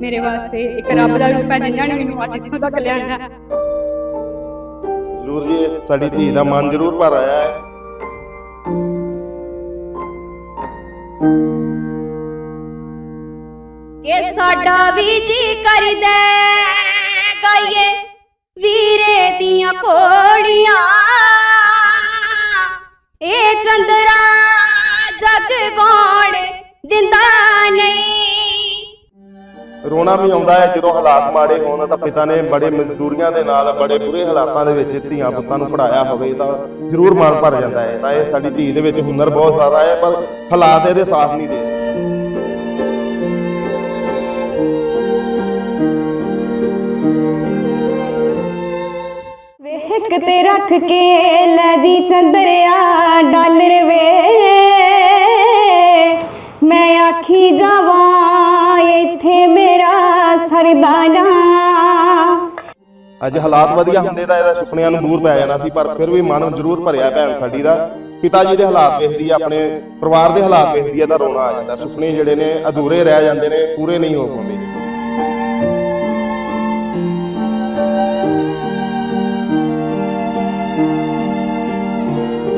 ਮੇਰੇ ਵਾਸਤੇ ਇੱਕ ਰੱਬ ਦਾ ਰੂਪ ਹੈ ਜਿਨ੍ਹਾਂ ਨੇ ਮੈਨੂੰ ਅੱਜ ਇੱਥੋਂ ਤੱਕ ਲਿਆਂਦਾ ਜ਼ਰੂਰ ਜੀ ਸਾਡੀ ਧੀ ਦਾ ਮਨ ਜ਼ਰੂਰ ਭਰ ਆਇਆ ਹੈ। ਕਿ ਸਾਡਾ ਵੀ ਜੀ ਕਰਦਾ ਗਾਈਏ ਵੀਰੇ ਦੀਆਂ ਕੋੜੀਆਂ ਇਹ ਚੰਦਰਾ ਜਗ ਗਾਣ ਦਿੰਦਾ ਨਹੀਂ। ਰੋਣਾ ਵੀ ਆਉਂਦਾ ਹੈ। ਜਦੋਂ ਹਾਲਾਤ ਮਾੜੇ ਹੋਣ ਤਾਂ ਪਿਤਾ ਨੇ ਬੜੇ ਮਜ਼ਦੂਰੀਆਂ ਦੇ ਨਾਲ ਬੜੇ ਬੁਰੇ ਹਾਲਾਤਾਂ ਦੇ ਵਿੱਚ ਧੀਆਂ ਪੁੱਤਾਂ ਨੂੰ ਪੜਾਇਆ ਹੋਵੇ ਤਾਂ ਜ਼ਰੂਰ ਮਨ ਭਰ ਜਾਂਦਾ ਹੈ। ਤਾਂ ਇਹ ਸਾਡੀ ਧੀ ਦੇ ਵਿੱਚ ਹੁਨਰ ਬਹੁਤ ਸਾਰਾ ਹੈ, ਪਰ ਹਾਲਾਤ ਇਹਦੇ ਸਾਥ ਨਹੀਂ ਦੇ। ਵੇਖ ਤੇ ਰੱਖ ਕੇ ਲੈ ਜੀ ਚੰਦਰਿਆ ਡਾਲਰ ਵੇ। ਮੈਂ ਆਖੀ ਜਾਵਾਂ ਇੱਥੇ ਮੇਰਾ ਸਰਦਾਨਾ। ਅੱਜ ਹਾਲਾਤ ਵਧੀਆ ਹੁੰਦੇ ਤਾਂ ਇਹਦਾ ਸੁਪਨਿਆਂ ਨੂੰ ਦੂਰ ਪੈ ਜਾਣਾ ਸੀ ਪਰ ਫਿਰ ਵੀ ਮਨ ਜ਼ਰੂਰ ਭਰਿਆ ਭੈਣ ਸਾਡੀ ਦਾ। ਪਿਤਾ ਜੀ ਦੇ ਹਾਲਾਤ ਵੇਖਦੀ ਆ ਆਪਣੇ ਪਰਿਵਾਰ ਦੇ ਹਾਲਾਤ ਵੇਖਦੀ ਆ ਤਾਂ ਰੋਣਾ ਆ ਜਾਂਦਾ। ਸੁਪਨੇ ਜਿਹੜੇ ਨੇ ਅਧੂਰੇ ਰਹਿ ਜਾਂਦੇ ਨੇ ਪੂਰੇ ਨਹੀਂ ਹੋ ਪਾਉਂਦੇ।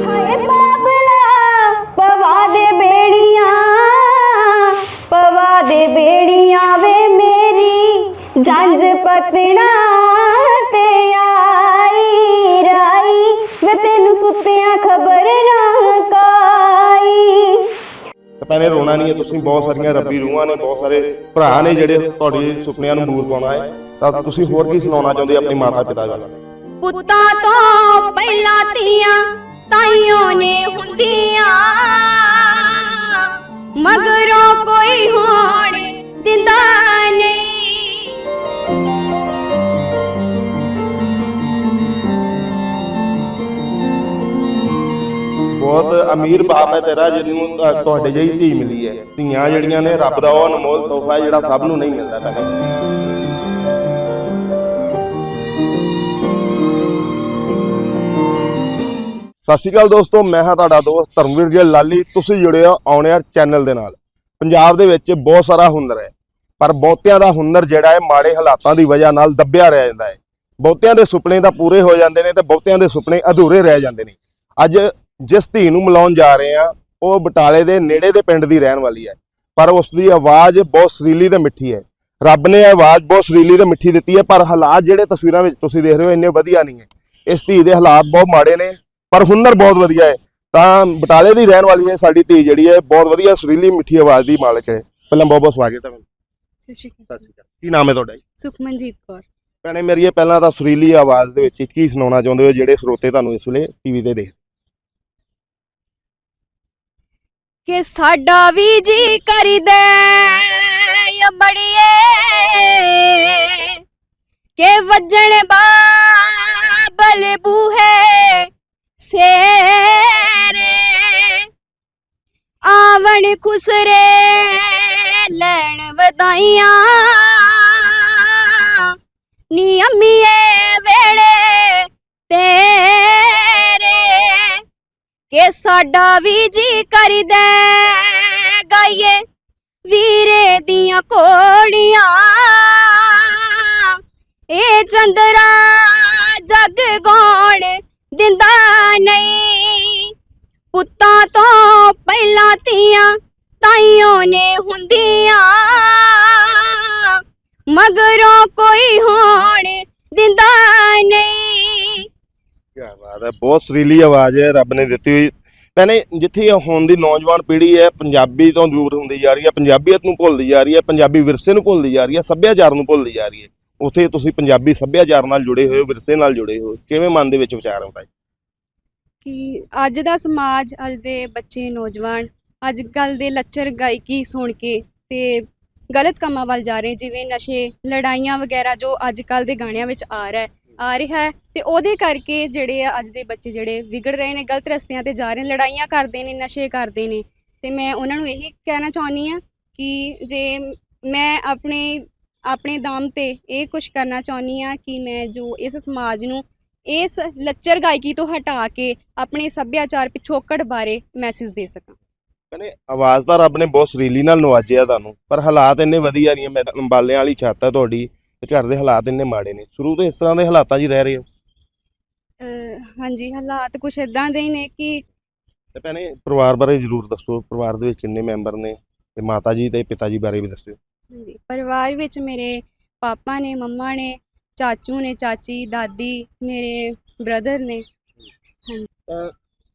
ਹਾਏ ਬਾਬਲਾ ਪਵਾ ਦੇ ਬੇੜੀਆਂ। ਦੇ ਬੇੜੀਆਂ ਵੇ ਮੇਰੀ ਜੰਜ ਪਤਣਾ ਤੇ ਆਈ ਰਾਈ ਵੇ ਤੈਨੂੰ ਸੁੱਤਿਆਂ ਖਬਰ ਨਾ ਕਾਈ। ਤਾਂ ਭੈਣੇ ਰੋਣਾ ਨਹੀਂ ਹੈ ਤੁਸੀਂ ਬਹੁਤ ਸਾਰੀਆਂ ਰੱਬੀ ਰੂਹਾਂ ਨੇ ਬਹੁਤ ਸਾਰੇ ਭਰਾ ਨੇ ਜਿਹੜੇ ਤੁਹਾਡੇ ਸੁਪਨਿਆਂ ਨੂੰ ਦੂਰ ਪਾਉਣਾ ਹੈ। ਤਾਂ ਤੁਸੀਂ ਹੋਰ ਕੀ ਸੁਣਾਉਣਾ ਚਾਹੁੰਦੇ ਆਪਣੇ ਮਾਤਾ ਪਿਤਾ ਵਾਸਤੇ? ਪੁੱਤਾਂ ਤੋਂ ਪਹਿਲਾਂ ਧੀਆਂ ਤਾਈਆਂ ਨੇ ਹੁੰਦੀਆਂ। ਮਗਰੋਂ ਕੋਈ ਹੋਣ ਦਿੰਦਾ ਨਹੀਂ। ਬਹੁਤ ਅਮੀਰ ਬਾਪ ਹੈ ਤੇਰਾ ਜਿਹਨੂੰ ਅ, ਤੁਹਾਡੇ ਜਿਹੀ ਧੀ ਮਿਲੀ ਹੈ। ਧੀਆਂ ਜਿਹੜੀਆਂ ਨੇ ਰੱਬ ਦਾ ਉਹ ਅਨਮੋਲ ਤੋਹਫਾ ਹੈ ਜਿਹੜਾ ਸਭ ਨੂੰ ਨਹੀਂ ਮਿਲਦਾ ਭੈਣੇ ਸਤਿ ਸ਼੍ਰੀ ਅਕਾਲ ਦੋਸਤੋ, ਮੈਂ ਹਾਂ ਤੁਹਾਡਾ ਦੋਸਤ ਧਰਮਵੀਰ ਜੀ ਲਾਲੀ। ਤੁਸੀਂ ਜੁੜੇ ਹੋ ਆਉਣਿਆਰ ਚੈਨਲ ਦੇ ਨਾਲ। ਪੰਜਾਬ ਦੇ ਵਿੱਚ ਬਹੁਤ ਸਾਰਾ ਹੁਨਰ ਹੈ, ਪਰ ਬਹੁਤਿਆਂ ਦਾ ਹੁਨਰ ਜਿਹੜਾ ਹੈ, ਮਾੜੇ ਹਾਲਾਤਾਂ ਦੀ ਵਜ੍ਹਾ ਨਾਲ ਦੱਬਿਆ ਰਹਿ ਜਾਂਦਾ ਹੈ। ਬਹੁਤਿਆਂ ਦੇ ਸੁਪਨੇ ਤਾਂ ਪੂਰੇ ਹੋ ਜਾਂਦੇ ਨੇ ਤੇ ਬਹੁਤਿਆਂ ਦੇ ਸੁਪਨੇ ਅਧੂਰੇ ਰਹਿ ਜਾਂਦੇ ਨੇ। ਅੱਜ ਜਿਸ ਧੀ ਨੂੰ ਮਿਲਾਉਣ ਜਾ ਰਹੇ ਆ ਉਹ ਬਟਾਲੇ ਦੇ ਨੇੜੇ ਦੇ ਪਿੰਡ ਦੀ ਰਹਿਣ ਵਾਲੀ ਹੈ, ਪਰ ਉਸ ਦੀ ਆਵਾਜ਼ ਬਹੁਤ ਸੁਰੀਲੀ ਤੇ ਮਿੱਠੀ ਹੈ। ਰੱਬ ਨੇ ਆਵਾਜ਼ ਬਹੁਤ ਸੁਰੀਲੀ ਤੇ ਮਿੱਠੀ ਦਿੱਤੀ ਹੈ, ਪਰ ਹਾਲਾਤ ਜਿਹੜੇ ਤਸਵੀਰਾਂ ਵਿੱਚ ਤੁਸੀਂ ਦੇਖ ਰਹੇ ਹੋ, ਇੰਨੇ ਵਧੀਆ ਨਹੀਂ ਹੈ। ਇਸ ਧੀ ਦੇ ਹਾਲਾਤ ਬਹੁਤ ਮਾੜੇ ਨੇ ਪਰ ਹੁਨਰ ਬਹੁਤ ਵਧੀਆ ਹੈ। ਤਾਂ ਬਟਾਲੇ ਦੀ ਰਹਿਣ ਵਾਲੀ ਹੈ ਸਾਡੀ ਧੀ ਜਿਹੜੀ ਹੈ ਬਹੁਤ ਵਧੀਆ ਸੁਰੀਲੀ ਮਿੱਠੀ ਆਵਾਜ਼ ਦੀ ਮਾਲਕ ਹੈ। ਪਹਿਲਾਂ ਬਹੁਤ ਬਹੁਤ ਸਵਾਗਤ ਹੈ ਮੈਨੂੰ। ਸਤਿ ਸ਼੍ਰੀ ਸਤਿ ਅਕਾਲ ਸ਼੍ਰੀ ਅਕਾਲ। ਕੀ ਨਾਮ ਹੈ ਤੁਹਾਡਾ ਜੀ? ਸੁਖਮਨਜੀਤ ਕੌਰ। ਭੈਣੇ ਮੇਰੀ ਇਹ ਪਹਿਲਾਂ ਤਾਂ ਸੁਰੀਲੀ ਆਵਾਜ਼ ਦੇ ਵਿੱਚ ਕੀ ਸੁਣਾਉਣਾ ਚਾਹੁੰਦੇ ਹੋ ਜਿਹੜੇ ਸਰੋਤੇ ਤੁਹਾਨੂੰ ਇਸ ਵੇਲੇ ਟੀਵੀ ਤੇ ਦੇਖ ਕਿ ਸਾਡਾ ਵੀ ਜੀ ਕਰਦਾ ਅਮੜੀਏ। ਕਿ ਵੱਜਣ ਬਾਬਲ ਬੂਹੇ। ਸੇਰੇ, ਆਵਣ ਖੁਸਰੇ ਲੈਣ ਵਧਾਈਆਂ। ਨੀ ਅੰਮੀਏ ਵੇੜੇ ਤੇਰੇ, ਕਿ ਸਾਡਾ ਵੀ ਜੀ ਕਰਦਾ ਗਾਈਏ ਵੀਰੇ ਦੀਆਂ ਕੋੜੀਆਂ। ਇਹ ਚੰਦਰਾ ਜਗ ਗਾਣ ਦਿੰਦਾ ਨਹੀਂ। ਪੁੱਤਾਂ ਤੋਂ ਪਹਿਲਾਂ ਧੀਆਂ ਤਾਈਆਂ ਨੇ ਹੁੰਦੀਆਂ। ਮਗਰੋਂ ਕੋਈ ਹੋਣ ਦਿੰਦਾ ਨਹੀਂ। ਕੀ ਬਾਤ ਹੈ, ਬਹੁਤ ਸੁਰੀਲੀ ਆਵਾਜ਼ ਹੈ, ਰੱਬ ਨੇ ਦਿੱਤੀ ਹੋਈ। ਭੈਣੇ, ਜਿੱਥੇ ਇਹ ਹੁਣ ਦੀ ਨੌਜਵਾਨ ਪੀੜ੍ਹੀ ਹੈ, ਪੰਜਾਬੀ ਤੋਂ ਦੂਰ ਹੁੰਦੀ ਜਾ ਰਹੀ ਹੈ, ਪੰਜਾਬੀਅਤ ਨੂੰ ਭੁੱਲਦੀ ਜਾ ਰਹੀ ਹੈ, ਪੰਜਾਬੀ ਵਿਰਸੇ ਨੂੰ ਭੁੱਲਦੀ ਜਾ ਰਹੀ ਹੈ, ਸੱਭਿਆਚਾਰ ਨੂੰ ਭੁੱਲਦੀ ਜਾ ਰਹੀ ਹੈ। ਉੱਥੇ ਤੁਸੀਂ ਪੰਜਾਬੀ ਸੱਭਿਆਚਾਰ ਨਾਲ ਜੁੜੇ ਹੋਏ ਹੋ, ਵਿਰਸੇ ਨਾਲ ਜੁੜੇ ਹੋ। ਕਿਵੇਂ ਮਨ ਦੇ ਵਿੱਚ ਵਿਚਾਰ ਆਉਂਦਾ ਹੈ ਕਿ ਅੱਜ ਦਾ ਸਮਾਜ, ਅੱਜ ਦੇ ਬੱਚੇ, ਨੌਜਵਾਨ, ਅੱਜ ਕੱਲ ਦੇ ਲੱਚਰ ਗਾਇਕੀ ਸੁਣ ਕੇ ਤੇ ਗਲਤ ਕੰਮਾਂ ਵੱਲ ਜਾ ਰਹੇ ਜਿਵੇਂ ਨਸ਼ੇ, ਲੜਾਈਆਂ ਵਗੈਰਾ ਜੋ ਅੱਜ ਕੱਲ ਦੇ ਗਾਣਿਆਂ ਵਿੱਚ ਆ ਰਿਹਾ ਹੈ, ਆ ਰਿਹਾ ਹੈ ਤੇ ਉਹਦੇ ਕਰਕੇ ਜਿਹੜੇ ਆ ਅੱਜ ਦੇ ਬੱਚੇ ਜਿਹੜੇ ਵਿਗੜ ਰਹੇ ਨੇ, ਗਲਤ ਰਸਤਿਆਂ ਤੇ ਜਾ ਰਹੇ ਨੇ, ਲੜਾਈਆਂ ਕਰਦੇ ਨੇ, ਨਸ਼ੇ ਕਰਦੇ ਨੇ। ਤੇ ਮੈਂ ਉਹਨਾਂ ਨੂੰ ਇਹੀ ਕਹਿਣਾ ਚਾਹੁੰਦੀ ਆ ਕਿ ਜੇ ਮੈਂ ਆਪਣੇ ਆਪਣੇ ਦਮ ਤੇ ਇਹ ਕੁਝ ਕਰਨਾ ਚਾਹੁੰਦੀ ਆ ਕਿ ਮੈਂ ਜੋ ਇਸ ਸਮਾਜ ਨੂੰ ਇਸ ਲੱਚਰ ਗਾਇਕੀ ਤੋਂ ਹਟਾ ਕੇ ਆਪਣੇ ਸੱਭਿਆਚਾਰ ਪਿਛੋਕੜ ਬਾਰੇ ਮੈਸੇਜ ਦੇ ਸਕਾਂ। ਕਹਿੰਦੇ ਆਵਾਜ਼ ਤਾਂ ਰੱਬ ਨੇ ਬਹੁਤ ਸੁਰੀਲੀ ਨਾਲ ਨਵਾਜਿਆ ਤੁਹਾਨੂੰ ਪਰ ਹਾਲਾਤ ਇੰਨੇ ਵਧੀਆ ਨਹੀਂ ਮੈਂ ਅੰਬਾਲਿਆਂ ਵਾਲੀ ਛੱਤ ਤੁਹਾਡੀ ਤੇ ਘਰ ਦੇ ਹਾਲਾਤ ਇੰਨੇ ਮਾੜੇ ਨੇ। ਸ਼ੁਰੂ ਤੋਂ ਇਸ ਤਰ੍ਹਾਂ ਦੇ ਹਾਲਾਤਾਂ 'ਚ ਰਹਿ ਰਹੇ ਹੋ। ਹਾਂਜੀ ਹਾਲਾਤ ਕੁਛ ਇਦਾਂ ਦੇ ਹੀ ਨੇ ਕਿ ਤੇ ਭੈਣੇ ਪਰਿਵਾਰ ਬਾਰੇ ਜ਼ਰੂਰ ਦੱਸੋ ਪਰਿਵਾਰ ਦੇ ਵਿੱਚ ਕਿੰਨੇ ਮੈਂਬਰ ਨੇ? ਤੇ ਮਾਤਾ ਜੀ ਤੇ ਪਿਤਾ ਜੀ ਬਾਰੇ ਵੀ ਦੱਸਿਓ। ਹਾਂਜੀ, ਪਰਿਵਾਰ ਵਿੱਚ ਮੇਰੇ ਪਾਪਾ ਨੇ, ਮੰਮਾ ਨੇ, ਚਾਚੂ ਨੇ, ਚਾਚੀ, ਦਾਦੀ, ਮੇਰੇ ਬ੍ਰਦਰ ਨੇ।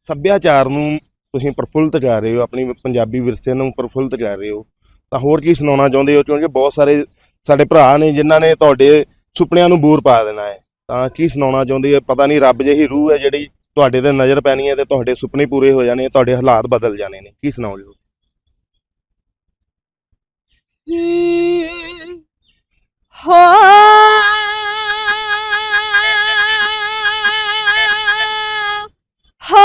ਸੱਭਿਆਚਾਰ ਨੂੰ ਤੁਸੀਂ ਪ੍ਰਫੁੱਲਤ ਕਰ ਰਹੇ ਹੋ, ਆਪਣੀ ਪੰਜਾਬੀ ਵਿਰਸੇ ਨੂੰ ਪ੍ਰਫੁੱਲਤ ਕਰ ਰਹੇ ਹੋ। ਤਾਂ ਹੋਰ ਕੀ ਸੁਣਾਉਣਾ ਚਾਹੁੰਦੇ ਹੋ? ਕਿਉਂਕਿ ਬਹੁਤ ਸਾਰੇ ਸਾਡੇ ਭਰਾ ਨੇ ਜਿਨ੍ਹਾਂ ਨੇ ਤੁਹਾਡੇ ਸੁਪਨਿਆਂ ਨੂੰ ਬੂਰ ਪਾ ਦੇਣਾ ਹੈ। ਤਾਂ ਕੀ ਸੁਣਾਉਣਾ ਚਾਹੁੰਦੇ ਹੋ? ਪਤਾ ਨਹੀਂ, ਰੱਬ ਜਿਹੀ ਰੂਹ ਹੈ ਜਿਹੜੀ ਤੁਹਾਡੇ ਤੇ ਨਜ਼ਰ ਪੈਣੀ ਹੈ ਤੇ ਤੁਹਾਡੇ ਸੁਪਨੇ ਪੂਰੇ ਹੋ ਜਾਣੇ, ਤੁਹਾਡੇ ਹਾਲਾਤ ਬਦਲ ਜਾਣੇ ਨੇ। ਕੀ ਸੁਣਾਓਗੇ ਹੋ ਹੋ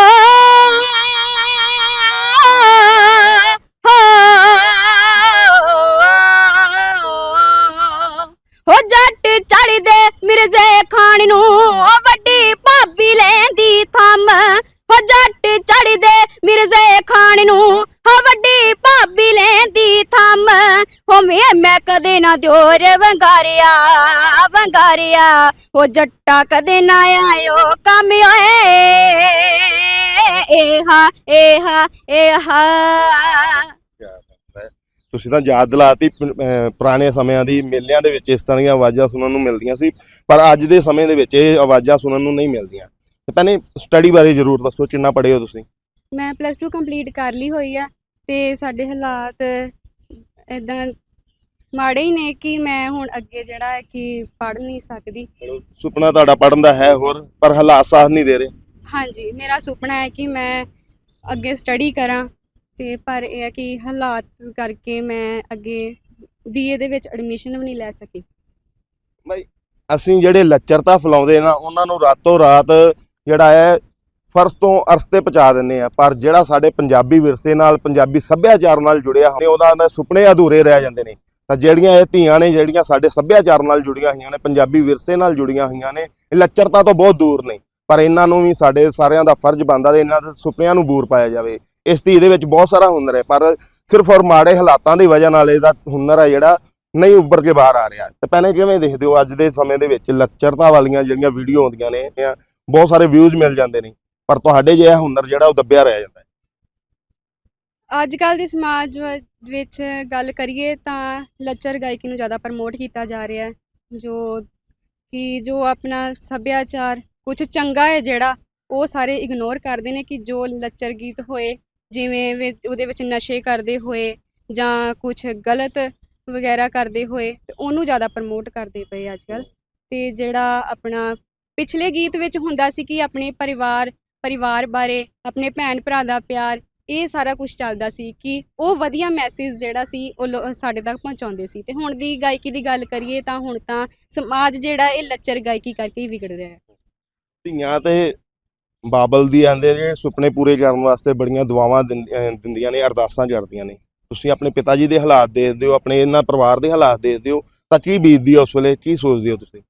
ਹੋ ਜੱਟ ਚੜਦੇ ਮਿਰਜ਼ੇ ਖਾਨ ਨੂੰ, ਉਹ ਵੱਡੀ ਭਾਬੀ ਲੈਂਦੀ ਥੰਮ। ਹੋ ਜੱਟ ਚੜਦੇ ਮਿਰਜ਼ੇ ਖਾਨ ਨੂੰ ਮੈਂ ਕਦੇ ਨਾ ਦਿਓਰ ਵੰਗਾਰਿਆ ਵੰਗਾਰਿਆ। ਹੋ ਜੱਟਾ ਕਦੇ ਨਾ ਆਇਓ ਕੰਮ ਓਏ ਏਹਾ ਏਹਾ ਏਹਾ ਤੁਸੀਂ ਤਾਂ ਯਾਦ ਦਿਲਾਤੀ ਪੁਰਾਣੇ ਸਮਿਆਂ ਦੀ ਮੇਲਿਆਂ ਦੇ ਵਿੱਚ ਇਸ ਤਰ੍ਹਾਂ ਦੀਆਂ ਆਵਾਜ਼ਾਂ ਸੁਣਨ ਨੂੰ ਮਿਲਦੀਆਂ ਸੀ ਪਰ ਅੱਜ ਦੇ ਸਮੇਂ ਦੇ ਵਿੱਚ ਇਹ ਆਵਾਜ਼ਾਂ ਸੁਣਨ ਨੂੰ ਨਹੀਂ ਮਿਲਦੀਆਂ। ਤੇ ਭੈਣੇ ਸਟੱਡੀ ਬਾਰੇ ਜ਼ਰੂਰ ਦੱਸੋ ਕਿੰਨਾ ਪੜ੍ਹੇ ਹੋ ਤੁਸੀਂ? ਮੈਂ ਪਲੱਸ 2 ਕੰਪਲੀਟ ਕਰ ਲਈ ਹੋਈ ਆ ਤੇ ਸਾਡੇ ਹਾਲਾਤ ਇਦਾਂ ਮਾੜੇ ਹੀ ਨੇ ਕਿ ਮੈਂ ਹੁਣ ਅੱਗੇ ਜਿਹੜਾ ਹੈ ਕਿ ਪੜ੍ਹ ਨਹੀਂ ਸਕਦੀ। ਸੁਪਨਾ ਤੁਹਾਡਾ ਪੜ੍ਹਨ ਦਾ ਹੈ ਹੋਰ ਪਰ ਹਾਲਾਤ ਸਾਥ ਨਹੀਂ ਦੇ ਰਹੇ। ਹਾਂਜੀ ਮੇਰਾ ਸੁਪਨਾ ਹੈ ਕਿ ਮੈਂ ਅੱਗੇ ਸਟੱਡੀ ਕਰਾਂ ਤੇ ਪਰ ਇਹ ਹੈ ਕਿ ਹਾਲਾਤ ਕਰਕੇ ਮੈਂ ਅੱਗੇ ਬੀਏ ਦੇ ਵਿੱਚ ਐਡਮਿਸ਼ਨ ਵੀ ਨਹੀਂ ਲੈ ਸਕੀ। ਅਸੀਂ ਜਿਹੜੇ ਲੱਚਰਤਾ ਫਲਾਉਂਦੇ ਨਾ ਉਹਨਾਂ ਨੂੰ ਰਾਤੋਂ ਰਾਤ ਜਿਹੜਾ ਹੈ ਫਰਸ਼ ਤੋਂ ਅਰਸ਼ ਤੇ ਪਹੁੰਚਾ ਦਿੰਦੇ ਆ ਪਰ ਜਿਹੜਾ ਸਾਡੇ ਪੰਜਾਬੀ ਵਿਰਸੇ ਨਾਲ ਪੰਜਾਬੀ ਸੱਭਿਆਚਾਰ ਨਾਲ ਜੁੜਿਆ ਹੋਇਆ ਉਹਨਾਂ ਦੇ ਸੁਪਨੇ ਅਧੂਰੇ ਰਹਿ ਜਾਂਦੇ ਨੇ। ਤਾਂ ਜਿਹੜੀਆਂ ਇਹ ਧੀਆਂ ਨੇ, ਜਿਹੜੀਆਂ ਸਾਡੇ ਸੱਭਿਆਚਾਰ ਨਾਲ ਜੁੜੀਆਂ ਹੋਈਆਂ ਨੇ, ਪੰਜਾਬੀ ਵਿਰਸੇ ਨਾਲ ਜੁੜੀਆਂ ਹੋਈਆਂ ਨੇ, ਇਹ ਲੱਚਰਤਾ ਤੋਂ ਬਹੁਤ ਦੂਰ ਨੇ, ਪਰ ਇਹਨਾਂ ਨੂੰ ਵੀ ਸਾਡੇ ਸਾਰਿਆਂ ਦਾ ਫਰਜ਼ ਬਣਦਾ ਤੇ ਇਹਨਾਂ ਦੇ ਸੁਪਨਿਆਂ ਨੂੰ ਬੂਰ ਪਾਇਆ ਜਾਵੇ। ਇਸ ਧੀ ਦੇ ਵਿੱਚ ਬਹੁਤ ਸਾਰਾ ਹੁਨਰ ਹੈ, ਪਰ ਸਿਰਫ ਔਰ ਮਾੜੇ ਹਾਲਾਤਾਂ ਦੀ ਵਜ੍ਹਾ ਨਾਲ ਇਹਦਾ ਹੁਨਰ ਹੈ ਜਿਹੜਾ ਨਹੀਂ ਉੱਭਰ ਕੇ ਬਾਹਰ ਆ ਰਿਹਾ। ਤੇ ਪਹਿਲੇ ਕਿਵੇਂ ਦੇਖਦੇ ਹੋ ਅੱਜ ਦੇ ਸਮੇਂ ਦੇ ਵਿੱਚ ਲੱਚਰਤਾ ਵਾਲੀਆਂ ਜਿਹੜੀਆਂ ਵੀਡੀਓ ਆਉਂਦੀਆਂ ਨੇ ਬਹੁਤ ਸਾਰੇ ਵਿਊਜ਼ ਮਿਲ ਜਾਂਦੇ ਨੇ, ਪਰ ਤੁਹਾਡੇ ਜਿਹਾ ਹੁਨਰ ਜਿਹੜਾ ਉਹ ਦੱਬਿਆ ਰਹਿ ਜਾਂਦਾ ਅੱਜ ਕੱਲ ਦੇ ਸਮਾਜ ਵ- ਵਿੱਚ ਗੱਲ ਕਰੀਏ ਤਾਂ ਲੱਚਰ ਗਾਇਕੀ ਨੂੰ ਜ਼ਿਆਦਾ ਪ੍ਰਮੋਟ ਕੀਤਾ ਜਾ ਰਿਹਾ ਹੈ, ਜੋ ਕਿ ਜੋ ਆਪਣਾ ਸੱਭਿਆਚਾਰ ਕੁਝ ਚੰਗਾ ਹੈ ਜਿਹੜਾ ਉਹ ਸਾਰੇ ਇਗਨੋਰ ਕਰਦੇ ਨੇ ਕਿ ਜੋ ਲੱਚਰ ਗੀਤ ਹੋਏ, ਜਿਵੇਂ ਵੀ ਉਹਦੇ ਵਿੱਚ ਨਸ਼ੇ ਕਰਦੇ ਹੋਏ ਜਾਂ ਕੁਝ ਗਲਤ ਵਗੈਰਾ ਕਰਦੇ ਹੋਏ, ਤੇ ਉਹਨੂੰ ਜ਼ਿਆਦਾ ਪ੍ਰਮੋਟ ਕਰਦੇ ਪਏ ਅੱਜ ਕੱਲ ਤੇ ਜਿਹੜਾ ਆਪਣਾ ਪਿਛਲੇ ਗੀਤ ਵਿੱਚ ਹੁੰਦਾ ਸੀ ਕਿ ਆਪਣੇ ਪਰਿਵਾਰ ਪਰਿਵਾਰ ਬਾਰੇ, ਆਪਣੇ ਭੈਣ ਭਰਾ ਦਾ ਪਿਆਰ ਇਹ ਸਾਰਾ ਕੁਝ ਚੱਲਦਾ ਸੀ ਕਿ ਉਹ ਵਧੀਆ ਮੈਸੇਜ ਜਿਹੜਾ ਸੀ ਉਹ ਸਾਡੇ ਤੱਕ ਪਹੁੰਚਾਉਂਦੇ ਸੀ। ਤੇ ਹੁਣ ਦੀ ਗਾਇਕੀ ਦੀ ਗੱਲ ਕਰੀਏ ਤਾਂ ਹੁਣ ਤਾਂ ਸਮਾਜ ਜਿਹੜਾ ਇਹ ਲੱਚਰ ਗਾਇਕੀ ਕਰਕੇ ਹੀ ਵਿਗੜ ਰਿਹਾ ਹੈ। ਧੀਆਂ ਤੇ ਬਾਬਲ ਦੀ ਆਂਦੇ ਨੇ ਸੁਪਨੇ ਪੂਰੇ ਕਰਨ ਵਾਸਤੇ ਬੜੀਆਂ ਦੁਆਵਾਂ ਦਿੰਦੀਆਂ ਨੇ ਅਰਦਾਸਾਂ ਕਰਦੀਆਂ ਨੇ। ਤੁਸੀਂ ਆਪਣੇ ਪਿਤਾ ਜੀ ਦੇ ਹਾਲਾਤ ਦੇਖਦੇ ਹੋ ਆਪਣੇ ਇਹਨਾਂ ਪਰਿਵਾਰ ਦੇ ਹਾਲਾਤ ਦੇਖਦੇ ਹੋ ਤਾਂ ਕੀ ਬੀਤਦੀ ਹੈ ਉਸ ਵੇਲੇ? ਕੀ ਸੋਚਦੇ ਹੋ ਤੁਸੀਂ?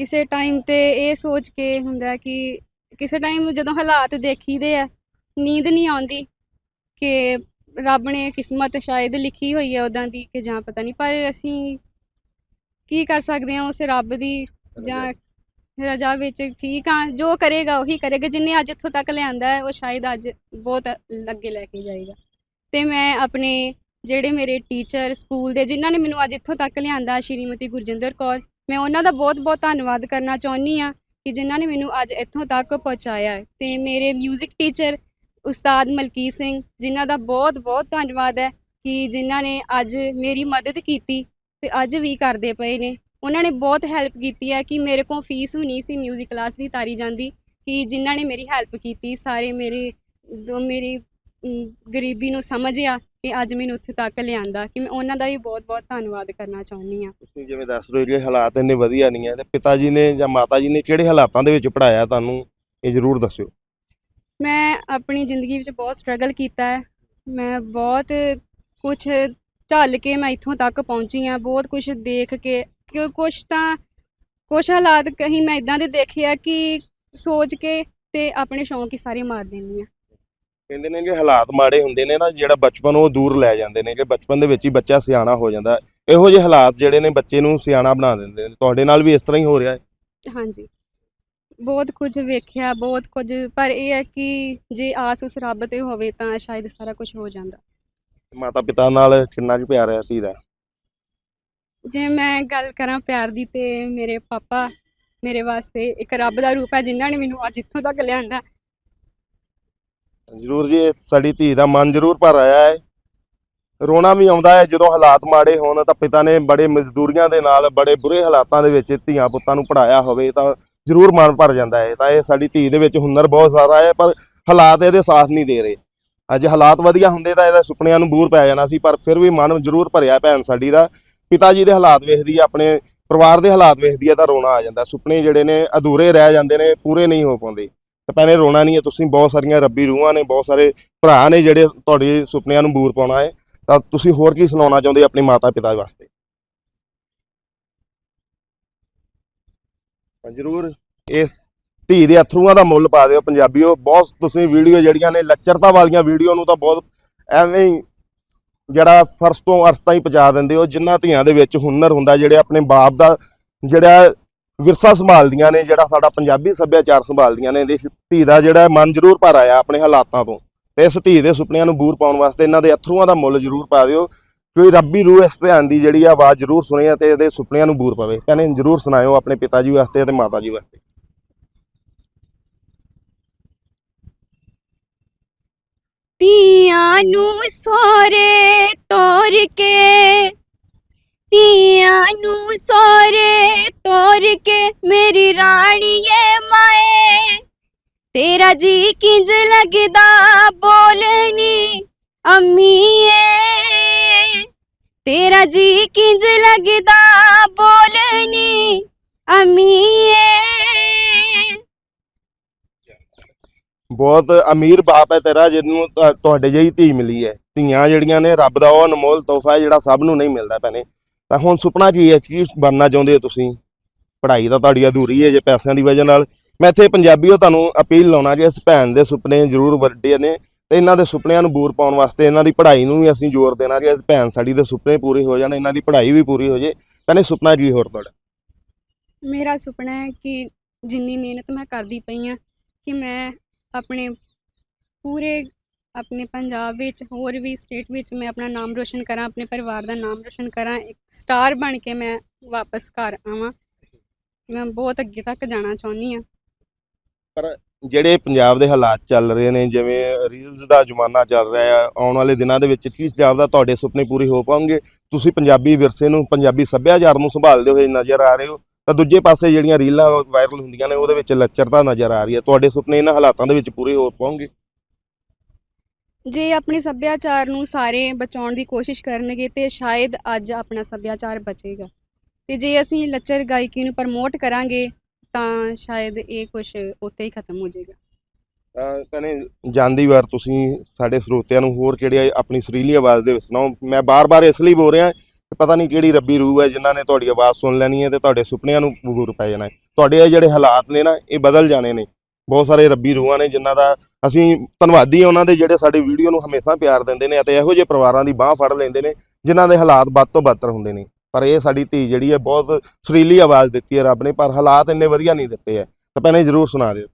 ਕਿਸੇ ਟਾਈਮ ਤੇ ਇਹ ਸੋਚ ਕੇ ਹੁੰਦਾ ਕਿ ਕਿਸੇ ਟਾਈਮ ਜਦੋਂ ਹਾਲਾਤ ਦੇਖੀਦੇ ਆ ਨੀਂਦ ਨਹੀਂ ਆਉਂਦੀ ਕਿ ਰੱਬ ਨੇ ਕਿਸਮਤ ਸ਼ਾਇਦ ਲਿਖੀ ਹੋਈ ਹੈ ਉਦਾਂ ਦੀ ਕਿ ਜਾਂ ਪਤਾ ਨਹੀਂ ਪਰ ਅਸੀਂ ਕੀ ਕਰ ਸਕਦੇ ਹਾਂ ਉਸ ਰੱਬ ਦੀ ਜਾਂ ਰਜਾ ਵਿੱਚ ਠੀਕ ਆ ਜੋ ਕਰੇਗਾ ਉਹੀ ਕਰੇਗਾ ਜਿੰਨੇ ਅੱਜ ਇੱਥੋਂ ਤੱਕ ਲਿਆਂਦਾ ਹੈ ਉਹ ਸ਼ਾਇਦ ਅੱਜ ਬਹੁਤ ਅੱਗੇ ਲੈ ਕੇ ਜਾਏਗਾ। ਤੇ ਮੈਂ ਆਪਣੇ ਜਿਹੜੇ ਮੇਰੇ ਟੀਚਰ ਸਕੂਲ ਦੇ ਜਿਨ੍ਹਾਂ ਨੇ ਮੈਨੂੰ ਅੱਜ ਇੱਥੋਂ ਤੱਕ ਲਿਆਂਦਾ ਸ਼੍ਰੀਮਤੀ ਗੁਰਜਿੰਦਰ ਕੌਰ ਮੈਂ ਉਹਨਾਂ ਦਾ ਬਹੁਤ-ਬਹੁਤ ਧੰਨਵਾਦ ਕਰਨਾ ਚਾਹੁੰਦੀ ਆ ਕਿ ਜਿਨ੍ਹਾਂ ਨੇ ਮੈਨੂੰ ਅੱਜ ਇੱਥੋਂ ਤੱਕ ਪਹੁੰਚਾਇਆ ਤੇ ਮੇਰੇ 뮤직 ਟੀਚਰ ਉਸਤਾਦ ਮਲਕੀਤ ਸਿੰਘ, ਜਿਨ੍ਹਾਂ ਦਾ ਬਹੁਤ-ਬਹੁਤ ਧੰਨਵਾਦ ਹੈ ਕਿ ਜਿਨ੍ਹਾਂ ਨੇ ਅੱਜ ਮੇਰੀ ਮਦਦ ਕੀਤੀ ਤੇ ਅੱਜ ਵੀ ਕਰਦੇ ਪਏ ਨੇ। ਉਹਨਾਂ ਨੇ ਬਹੁਤ ਹੈਲਪ ਕੀਤੀ ਹੈ ਕਿ ਮੇਰੇ ਕੋਲ ਫੀਸ ਵੀ ਨਹੀਂ ਸੀ 뮤직 ਕਲਾਸ ਦੀ ਤਾਰੀ ਜਾਂਦੀ, ਕਿ ਜਿਨ੍ਹਾਂ ਨੇ ਮੇਰੀ ਹੈਲਪ ਕੀਤੀ, ਸਾਰੇ ਮੇਰੇ, ਦੋ ਮੇਰੀ ਗਰੀਬੀ ਨੂੰ ਸਮਝਿਆ ਕਿ ਅੱਜ ਮੈਨੂੰ ਉੱਥੇ ਤੱਕ ਲਿਆਂਦਾ। ਕਿ ਮੈਂ ਉਹਨਾਂ ਦਾ ਵੀ ਬਹੁਤ-ਬਹੁਤ ਧੰਨਵਾਦ ਕਰਨਾ ਚਾਹੁੰਦੀ ਆ ਤੁਸੀਂ ਜਿਵੇਂ ਦੱਸ ਰਹੇ ਹੋ ਕਿ ਹਾਲਾਤ ਇੰਨੇ ਵਧੀਆ ਨਹੀਂ ਹੈ, ਤੇ ਪਿਤਾ ਜੀ ਨੇ ਜਾਂ ਮਾਤਾ ਜੀ ਨੇ ਕਿਹੜੇ ਹਾਲਾਤਾਂ ਦੇ ਵਿੱਚ ਪੜਾਇਆ ਤੁਹਾਨੂੰ, ਇਹ ਜ਼ਰੂਰ ਦੱਸਿਓ। ਮੈਂ ਆਪਣੀ ਜ਼ਿੰਦਗੀ ਵਿੱਚ ਬਹੁਤ ਸਟਰਗਲ ਕੀਤਾ ਹੈ। ਮੈਂ ਬਹੁਤ ਕੁਝ ਝੱਲ ਕੇ ਮੈਂ ਇੱਥੋਂ ਤੱਕ ਪਹੁੰਚੀ ਹਾਂ। ਬਹੁਤ ਕੁਝ ਦੇਖ ਕੇ ਕਿ ਕੁਝ ਤਾਂ ਕੁਝ ਹਾਲਾਤ ਕਹੀਂ ਮੈਂ ਇਦਾਂ ਦੇ ਦੇਖੇ ਆ ਕਿ ਸੋਚ ਕੇ ਤੇ ਆਪਣੇ ਸ਼ੌਂਕ ਹੀ ਸਾਰੇ ਮਾਰ ਦਿੰਦੀ ਆ ਕਹਿੰਦੇ ਨੇ ਕਿ ਹਾਲਾਤ ਮਾੜੇ ਹੁੰਦੇ ਨੇ ਨਾ ਜਿਹੜਾ ਬਚਪਨ ਉਹ ਦੂਰ ਲੈ ਜਾਂਦੇ ਨੇ ਕਿ ਬਚਪਨ ਦੇ ਵਿੱਚ ਹੀ ਬੱਚਾ ਸਿਆਣਾ ਹੋ ਜਾਂਦਾ। ਇਹੋ ਜਿਹੇ ਹਾਲਾਤ ਜਿਹੜੇ ਨੇ ਬੱਚੇ ਨੂੰ ਸਿਆਣਾ ਬਣਾ ਦਿੰਦੇ ਨੇ। ਤੁਹਾਡੇ ਨਾਲ ਵੀ ਇਸ ਤਰ੍ਹਾਂ ਹੀ ਹੋ ਰਿਹਾ ਹੈ? ਹਾਂਜੀ। ਬਹੁਤ ਕੁਝ ਵੇਖਿਆ ਬਹੁਤ ਕੁਝ ਪਰ ਇਹ ਹੈ ਕਿ ਜੇ ਆਸ ਉਸ ਰੱਬ ਤੇ ਹੋਵੇ ਤਾਂ ਸ਼ਾਇਦ ਸਾਰਾ ਕੁਝ ਹੋ ਜਾਂਦਾ। ਮਾਤਾ ਪਿਤਾ ਨਾਲ ਕਿੰਨਾ ਕੁ ਪਿਆਰ ਹੈ ਧੀ ਦਾ? ਜੇ ਮੈਂ ਗੱਲ ਕਰਾਂ ਪਿਆਰ ਦੀ ਤੇ ਮੇਰੇ ਪਾਪਾ ਮੇਰੇ ਵਾਸਤੇ ਇੱਕ ਰੱਬ ਦਾ ਰੂਪ ਹੈ ਜਿਨ੍ਹਾਂ ਨੇ ਮੈਨੂੰ ਅੱਜ ਇੱਥੋਂ ਤੱਕ ਲਿਆਂਦਾ। ਜ਼ਰੂਰ ਜੀ ਇਹ ਸਾਡੀ ਧੀ ਦਾ ਮਨ ਜ਼ਰੂਰ ਭਰ ਆਇਆ ਹੈ। ਰੋਣਾ ਵੀ ਆਉਂਦਾ ਹੈ ਜਦੋਂ ਹਾਲਾਤ ਮਾੜੇ ਹੋਣ ਤਾਂ ਪਿਤਾ ਨੇ ਬੜੇ ਮਜ਼ਦੂਰੀਆਂ ਦੇ ਨਾਲ ਬੜੇ ਬੁਰੇ ਹਾਲਾਤਾਂ ਦੇ ਵਿੱਚ ਧੀਆਂ ਪੁੱਤਾਂ ਨੂੰ ਪੜਾਇਆ ਹੋਵੇ ਤਾਂ ਜ਼ਰੂਰ ਮਨ ਭਰ ਜਾਂਦਾ ਹੈ। ਤਾਂ ਇਹ ਸਾਡੀ ਧੀ ਦੇ ਵਿੱਚ ਹੁਨਰ ਬਹੁਤ ਸਾਰਾ ਹੈ, ਪਰ ਹਾਲਾਤ ਇਹਦੇ ਸਾਥ ਨਹੀਂ ਦੇ ਰਹੇ। ਅੱਜ ਹਾਲਾਤ ਵਧੀਆ ਹੁੰਦੇ ਤਾਂ ਇਹਦੇ ਸੁਪਨਿਆਂ ਨੂੰ ਬੂਰ ਪੈ ਜਾਣਾ ਸੀ, ਪਰ ਫਿਰ ਵੀ ਮਨ ਜ਼ਰੂਰ ਭਰਿਆ ਭੈਣ ਸਾਡੀ ਦਾ। ਪਿਤਾ ਜੀ ਦੇ ਹਾਲਾਤ ਵੇਖਦੀ ਹੈ ਆਪਣੇ ਪਰਿਵਾਰ ਦੇ ਹਾਲਾਤ ਵੇਖਦੀ ਹੈ ਤਾਂ ਰੋਣਾ ਆ ਜਾਂਦਾ। ਸੁਪਨੇ ਜਿਹੜੇ ਨੇ ਅਧੂਰੇ ਰਹਿ ਜਾਂਦੇ ਨੇ, ਪੂਰੇ ਨਹੀਂ ਹੋ ਪਾਉਂਦੇ। ਤਾਂ ਭੈਣੇ, ਰੋਣਾ ਨਹੀਂ ਹੈ। ਤੁਸੀਂ ਬਹੁਤ ਸਾਰੀਆਂ ਰੱਬੀ ਰੂਹਾਂ ਨੇ, ਬਹੁਤ ਸਾਰੇ ਭਰਾ ਨੇ ਜਿਹੜੇ ਤੁਹਾਡੇ ਸੁਪਨਿਆਂ ਨੂੰ ਬੂਰ ਪਾਉਣਾ ਹੈ। ਤਾਂ ਤੁਸੀਂ ਹੋਰ ਕੀ ਸੁਣਾਉਣਾ ਚਾਹੁੰਦੇ ਆਪਣੇ ਮਾਤਾ ਪਿਤਾ ਵਾਸਤੇ? ਜ਼ਰੂਰ। ਇਸ ਧੀ ਦੇ ਅਥਰੂਆਂ ਦਾ ਮੁੱਲ ਪਾ ਦਿਓ ਪੰਜਾਬੀਓ। ਬਹੁਤ ਤੁਸੀਂ ਵੀਡੀਓ ਜਿਹੜੀਆਂ ਨੇ, ਲੱਚਰਤਾ ਵਾਲੀਆਂ ਵੀਡੀਓ ਨੂੰ ਤਾਂ ਬਹੁਤ ਐਵੇਂ ਹੀ ਜਿਹੜਾ ਫਰਸ਼ ਤੋਂ ਅਰਸ਼ ਹੀ ਪਹੁੰਚਾ ਦਿੰਦੇ ਹੋ ਜਿਨ੍ਹਾਂ ਧੀਆਂ ਦੇ ਵਿੱਚ ਹੁਨਰ ਹੁੰਦਾ, ਜਿਹੜੇ ਆਪਣੇ ਬਾਪ ਦਾ ਜਿਹੜਾ ਵਿਰਸਾ ਸੰਭਾਲਦੀਆਂ ਨੇ, ਜਿਹੜਾ ਸਾਡਾ ਪੰਜਾਬੀ ਸੱਭਿਆਚਾਰ ਸੰਭਾਲਦੀਆਂ ਨੇ ਇਹਦੇ ਧੀ ਦਾ ਜਿਹੜਾ ਮਨ ਜ਼ਰੂਰ ਭਰ ਆਇਆ ਆਪਣੇ ਹਾਲਾਤਾਂ ਤੋਂ। ਤੇ ਇਸ ਧੀ ਦੇ ਸੁਪਨਿਆਂ ਨੂੰ ਬੂਰ ਪਾਉਣ ਵਾਸਤੇ ਇਹਨਾਂ ਦੇ ਅਥਰੂਆਂ ਦਾ ਮੁੱਲ ਜ਼ਰੂਰ ਪਾ ਦਿਓ। ਕੋਈ ਰੱਬੀ ਰੂਹ ਇਸ ਭੈਣ ਦੀ ਜਿਹੜੀ ਆ ਆਵਾਜ਼ ਜ਼ਰੂਰ ਸੁਣੇ ਤੇ ਇਹਦੇ ਸੁਪਨਿਆਂ ਨੂੰ ਬੂਰ ਪਵੇ। ਭੈਣੇ ਜ਼ਰੂਰ ਸੁਣਾਇਓ ਆਪਣੇ ਪਿਤਾ ਜੀ ਵਾਸਤੇ ਤੇ ਮਾਤਾ ਜੀ ਵਾਸਤੇ। ਧੀਆਂ ਨੂੰ ਸੋਰੇ ਤੋਰ ਕੇ, ਧੀਆਂ ਨੂੰ ਸੋਰੇ ਤੋਰ ਕੇ ਮੇਰੀ ਰਾਣੀਏ ਮਾਏ। ਤੇਰਾ ਜੀ ਕਿੰਜ ਲੱਗਦਾ ਬੋਲਨੀ ਅੰਮੀਏ ਤੇਰਾ ਜੀ ਕਿੰਜ ਲੱਗਦਾ ਬੋਲਨੀ ਅੰਮੀਏ ਬਹੁਤ ਅਮੀਰ ਬਾਪ ਹੈ ਤੇਰਾ, ਜਿਹਨੂੰ ਤੁਹਾ- ਤੁਹਾਡੇ ਜਿਹੀ ਧੀ ਮਿਲੀ ਹੈ। ਧੀਆਂ ਜਿਹੜੀਆਂ ਨੇ, ਰੱਬ ਦਾ ਉਹ ਅਨਮੋਲ ਤੋਹਫਾ ਹੈ ਜਿਹੜਾ ਸਭ ਨੂੰ ਨਹੀਂ ਮਿਲਦਾ ਭੈਣੇ। ਤਾਂ ਹੁਣ ਸੁਪਨਾ ਕੀ ਹੈ, ਕੀ ਬਣਨਾ ਚਾਹੁੰਦੇ ਹੋ ਤੁਸੀਂ? ਪੜ੍ਹਾਈ ਤਾਂ ਤੁਹਾਡੀ ਅਧੂਰੀ ਹੈ ਜੇ ਪੈਸਿਆਂ ਦੀ ਵਜ੍ਹਾ ਨਾਲ। ਮੈਂ ਇੱਥੇ ਪੰਜਾਬੀਓ ਤੁਹਾਨੂੰ ਅਪੀਲ ਲਾਉਣਾ ਕਿ ਇਸ ਭੈਣ ਦੇ ਸੁਪਨੇ ਜ਼ਰੂਰ ਵੱਡੇ ਨੇ। ਤੇ ਇਹਨਾਂ ਦੇ ਸੁਪਨਿਆਂ ਨੂੰ ਬੂਰ ਪਾਉਣ ਵਾਸਤੇ ਇਹਨਾਂ ਦੀ ਪੜ੍ਹਾਈ ਨੂੰ ਵੀ ਅਸੀਂ ਜ਼ੋਰ ਦੇਣਾ ਇਸ ਭੈਣ ਸਾਡੀ ਦੇ ਸੁਪਨੇ ਪੂਰੇ ਹੋ ਜਾਣ ਇਹਨਾਂ ਦੀ ਪੜ੍ਹਾਈ ਵੀ ਪੂਰੀ ਹੋ ਜੇ। ਭੈਣੇ ਸੁਪਨਾ ਕੀ ਹੋਰ ਤੁਹਾਡਾ? ਮੇਰਾ ਸੁਪਨਾ ਹੈ ਕਿ ਜਿੰਨੀ ਮਿਹਨਤ ਮੈਂ ਕਰਦੀ ਪਈ ਆ ਕਿ ਮੈਂ ਆਪਣੇ ਪੂਰੇ ਆਪਣੇ ਪੰਜਾਬ ਵਿੱਚ ਹੋਰ ਵੀ ਸਟੇਟ ਵਿੱਚ ਮੈਂ ਆਪਣਾ ਨਾਮ ਰੋਸ਼ਨ ਕਰਾਂ ਆਪਣੇ ਪਰਿਵਾਰ ਦਾ ਨਾਮ ਰੋਸ਼ਨ ਕਰਾਂ ਇੱਕ ਸਟਾਰ ਬਣ ਕੇ ਮੈਂ ਵਾਪਸ ਘਰ ਆਵਾਂ। ਮੈਂ ਬਹੁਤ ਅੱਗੇ ਤੱਕ ਜਾਣਾ ਚਾਹੁੰਦੀ ਆ ਜਿਹੜੇ ਪੰਜਾਬ ਦੇ ਹਾਲਾਤ ਚੱਲ ਰਹੇ ਨੇ, ਜਿਵੇਂ ਰੀਲਸ ਦਾ ਜ਼ਮਾਨਾ ਚੱਲ ਰਿਹਾ ਹੈ ਆਉਣ ਵਾਲੇ ਦਿਨਾਂ ਦੇ ਵਿੱਚ ਕੀ ਪੰਜਾਬ ਦਾ ਤੁਹਾਡੇ ਸੁਪਨੇ ਪੂਰੇ ਹੋ ਪਾਉਣਗੇ? ਤੁਸੀਂ ਪੰਜਾਬੀ ਵਿਰਸੇ ਨੂੰ, ਪੰਜਾਬੀ ਸੱਭਿਆਚਾਰ ਨੂੰ ਸੰਭਾਲਦੇ ਹੋਏ ਨਜ਼ਰ ਆ ਰਹੇ ਹੋ, ਤਾਂ ਦੂਜੇ ਪਾਸੇ ਜਿਹੜੀਆਂ ਰੀਲਾਂ ਵਾਇਰਲ ਹੁੰਦੀਆਂ ਨੇ, ਉਹਦੇ ਵਿੱਚ ਲੱਚਰਤਾ ਨਜ਼ਰ ਆ ਰਹੀ ਹੈ। ਤੁਹਾਡੇ ਸੁਪਨੇ ਇਹਨਾਂ ਹਾਲਾਤਾਂ ਦੇ ਵਿੱਚ ਪੂਰੇ ਹੋ ਪਾਉਣਗੇ? ਜੇ ਆਪਣੇ ਸੱਭਿਆਚਾਰ ਨੂੰ ਸਾਰੇ ਬਚਾਉਣ ਦੀ ਕੋਸ਼ਿਸ਼ ਕਰਨਗੇ, ਤੇ ਸ਼ਾਇਦ ਅੱਜ ਆਪਣਾ ਸੱਭਿਆਚਾਰ ਬਚੇਗਾ। ਤੇ ਜੇ ਅਸੀਂ ਲੱਚਰ ਗਾਇਕੀ ਨੂੰ ਪ੍ਰਮੋਟ ਕਰਾਂਗੇ ਤਾਂ ਸ਼ਾਇਦ ਇਹ ਕੁਝ ਉੱਥੇ ਹੀ ਖਤਮ ਹੋ ਜਾਏਗਾ। ਤਾਂ ਭੈਣੇ, ਜਾਂਦੀ ਵਾਰ ਤੁਸੀਂ ਸਾਡੇ ਸਰੋਤਿਆਂ ਨੂੰ ਹੋਰ ਕਿਹੜੀ ਆਪਣੀ ਸੁਰੀਲੀ ਆਵਾਜ਼ ਦੇ ਵਿੱਚ ਸੁਣਾਓ? ਮੈਂ ਬਾਰ-ਬਾਰ ਇਸ ਲਈ ਬੋਲ ਰਿਹਾ ਕਿ ਪਤਾ ਨਹੀਂ ਕਿਹੜੀ ਰੱਬੀ ਰੂਹ ਹੈ ਜਿਨ੍ਹਾਂ ਨੇ ਤੁਹਾਡੀ ਆਵਾਜ਼ ਸੁਣ ਲੈਣੀ ਹੈ ਤੇ ਤੁਹਾਡੇ ਸੁਪਨਿਆਂ ਨੂੰ ਬੂਰ ਪੈ ਜਾਣਾ ਹੈ। ਤੁਹਾਡੇ ਇਹ ਜਿਹੜੇ ਹਾਲਾਤ ਨੇ ਨਾ, ਇਹ ਬਦਲ ਜਾਣੇ ਨੇ। ਬਹੁਤ ਸਾਰੇ ਰੱਬੀ ਰੂਹਾਂ ਨੇ ਜਿਨ੍ਹਾਂ ਦਾ ਅਸੀਂ ਧੰਨਵਾਦੀ ਹਾਂ, ਉਹਨਾਂ ਦੇ ਜਿਹੜੇ ਸਾਡੀ ਵੀਡੀਓ ਨੂੰ ਹਮੇਸ਼ਾ ਪਿਆਰ ਦਿੰਦੇ ਨੇ ਅਤੇ ਇਹੋ ਜਿਹੇ ਪਰਿਵਾਰਾਂ ਦੀ ਬਾਹ ਫੜ ਲੈਂਦੇ ਨੇ, ਜਿਨ੍ਹਾਂ ਦੇ ਹਾਲਾਤ ਵੱਧ ਤੋਂ ਬਦਤਰ ਹੁੰਦੇ ਨੇ। ਪਰ ਇਹ ਸਾਡੀ ਧੀ ਜਿਹੜੀ ਹੈ ਬਹੁਤ ਸੁਰੀਲੀ ਆਵਾਜ਼ ਦਿੱਤੀ ਹੈ ਰੱਬ ਨੇ, ਪਰ ਹਾਲਾਤ ਇੰਨੇ ਵਧੀਆ ਨਹੀਂ ਦਿੱਤੇ ਹੈ। ਤਾਂ ਭੈਣੇ ਜ਼ਰੂਰ ਸੁਣਾ ਦਿਓ।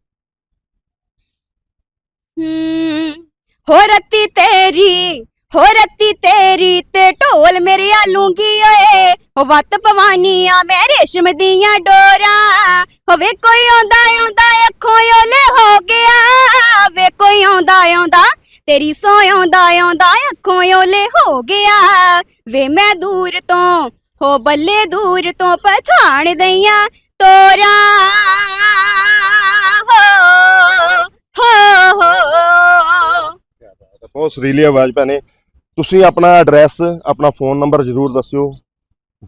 ਹੋ ਰੱਤੀ ਤੇਰੀ, ਹੋ ਰੱਤੀ ਤੇਰੀ ਤੇ ਢੋਲ ਮੇਰੇ ਆਲੂਗੀ ਓਏ। ਹੋ ਵੱਤ ਪਵਾਨੀ ਮੈਂ ਰੇਸ਼ਮ ਦੀਆਂ ਡੋਰਾਂ। ਹੋਵੇ ਕੋਈ ਆਉਂਦਾ ਆਉਂਦਾ ਅੱਖੋਂ ਓਲੇ ਹੋ ਗਿਆ। ਵੇ ਕੋਈ ਆਉਂਦਾ ਆਉਂਦਾ ਤੇਰੀ ਸੋ, ਆਉਂਦਾ ਆਉਂਦਾ ਅੱਖੋਂ ਓਲੇ ਹੋ ਗਿਆ। ਵੇ ਮੈਂ ਦੂਰ ਤੋਂ ਹੋ ਬੱਲੇ ਦੂਰ ਤੋਂ ਪਛਾਣ ਦਈਆਂ ਤੋਰਾਂ। ਹੋ ਹੋ ਹੋ। ਬਹੁਤ ਸੁਰੀਲੀ ਆਵਾਜ਼ ਭੈਣੇ। ਤੁਸੀਂ ਆਪਣਾ ਐਡਰੈਸ ਆਪਣਾ ਫੋਨ ਨੰਬਰ ਜ਼ਰੂਰ ਦੱਸਿਓ।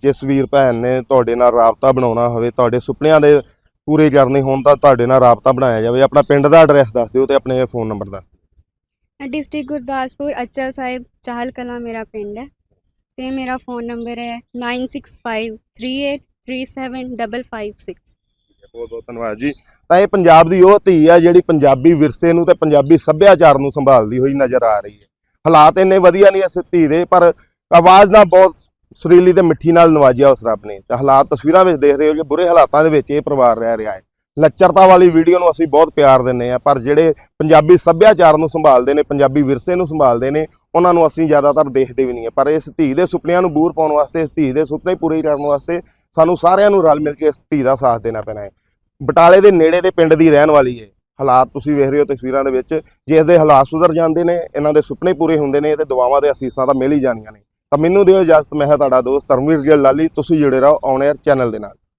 ਜਿਸ ਵੀਰ ਭੈਣ ਨੇ ਤੁਹਾਡੇ ਨਾਲ ਰਾਬਤਾ ਬਣਾਉਣਾ ਹੋਵੇ ਤੁਹਾਡੇ ਸੁਪਨਿਆਂ ਦੇ ਪੂਰੇ ਕਰਨੇ ਹੋਣ ਤਾਂ ਤੁਹਾਡੇ ਨਾਲ ਰਾਬਤਾ ਬਣਾਇਆ ਜਾਵੇ। ਆਪਣਾ ਪਿੰਡ ਦਾ ਐਡਰੈਸ ਦੱਸ ਦਿਓ ਤੇ ਆਪਣੇ ਫੋਨ ਨੰਬਰ ਦਾ। ਡਿਸਟ੍ਰਿਕਟ ਗੁਰਦਾਸਪੁਰ ਅਚਲ ਸਾਹਿਬ ਚਾਹਲ ਕਲਾਂ ਮੇਰਾ ਪਿੰਡ ਹੈ। ਤੇ ਮੇਰਾ ਫੋਨ ਨੰਬਰ ਹੈ 9653837556 ਬਹੁਤ ਬਹੁਤ ਧੰਨਵਾਦ ਜੀ। ਤਾਂ ਇਹ ਪੰਜਾਬ ਦੀ ਉਹ ਧੀ ਆ ਜਿਹੜੀ ਪੰਜਾਬੀ ਵਿਰਸੇ ਨੂੰ ਤੇ ਪੰਜਾਬੀ ਸੱਭਿਆਚਾਰ ਨੂੰ ਸੰਭਾਲਦੀ ਹੋਈ ਨਜ਼ਰ ਆ ਰਹੀ ਹੈ। ਹਾਲਾਤ ਇੰਨੇ ਵਧੀਆ ਨਹੀਂ ਇਸ ਧੀ ਦੇ, ਪਰ ਆਵਾਜ਼ ਨਾਲ ਬਹੁਤ ਸੁਰੀਲੀ ਤੇ ਮਿੱਠੀ ਨਾਲ ਨਵਾਜਿਆ ਉਸ ਰੱਬ ਨੇ। ਤੇ ਹਾਲਾਤ ਤਸਵੀਰਾਂ ਵਿੱਚ ਦੇਖ ਰਹੇ ਹੋ ਕਿ ਬੁਰੇ ਹਾਲਾਤਾਂ ਦੇ ਵਿੱਚ ਇਹ ਪਰਿਵਾਰ ਰਹਿ ਰਿਹਾ ਹੈ। ਲੱਚਰਤਾ ਵਾਲੀ ਵੀਡੀਓ ਨੂੰ ਅਸੀਂ ਬਹੁਤ ਪਿਆਰ ਦਿੰਦੇ ਆ ਪਰ ਜਿਹੜੇ ਪੰਜਾਬੀ ਸੱਭਿਆਚਾਰ ਨੂੰ ਸੰਭਾਲਦੇ ਨੇ, ਪੰਜਾਬੀ ਵਿਰਸੇ ਨੂੰ ਸੰਭਾਲਦੇ ਨੇ ਉਹਨਾਂ ਨੂੰ ਅਸੀਂ ਜ਼ਿਆਦਾਤਰ ਦੇਖਦੇ ਵੀ ਨਹੀਂ ਹੈ। ਪਰ ਇਸ ਧੀ ਦੇ ਸੁਪਨਿਆਂ ਨੂੰ ਬੂਰ ਪਾਉਣ ਵਾਸਤੇ, ਇਸ ਧੀ ਦੇ ਸੁਪਨੇ ਪੂਰੇ ਕਰਨ ਵਾਸਤੇ ਸਾਨੂੰ ਸਾਰਿਆਂ ਨੂੰ ਰਲ ਮਿਲ ਕੇ ਇਸ ਧੀ ਦਾ ਸਾਥ ਦੇਣਾ ਪੈਣਾ ਹੈ। ਬਟਾਲੇ ਦੇ ਨੇੜੇ ਦੇ ਪਿੰਡ ਦੀ ਰਹਿਣ ਵਾਲੀ ਹੈ। ਹਾਲਾਤ ਤੁਸੀਂ ਵੇਖ ਰਹੇ ਹੋ ਤਸਵੀਰਾਂ ਦੇ ਵਿੱਚ। ਜੇ ਦੇ ਹਾਲਾਤ ਸੁਧਰ ਜਾਂਦੇ ਨੇ, ਇਹਨਾਂ ਦੇ ਸੁਪਨੇ ਪੂਰੇ ਹੁੰਦੇ ਨੇ ਤੇ ਦੁਆਵਾਂ ਦੇ ਅਸੀਸਾਂ ਤਾਂ ਮਿਲ ਹੀ ਜਾਣੀਆਂ ਨੇ। ਤਾਂ ਮੈਨੂੰ ਦਿਓ ਇਜਾਜ਼ਤ, ਮੈਂ ਹਾਂ ਤੁਹਾਡਾ ਦੋਸਤ ਧਰਮਵੀਰ ਗਿੱਲ ਲਾਲੀ। ਤੁਸੀਂ ਜੁੜੇ ਰਹੋ ਔਨ 에ਅਰ ਚੈਨਲ ਦੇ ਨਾਲ।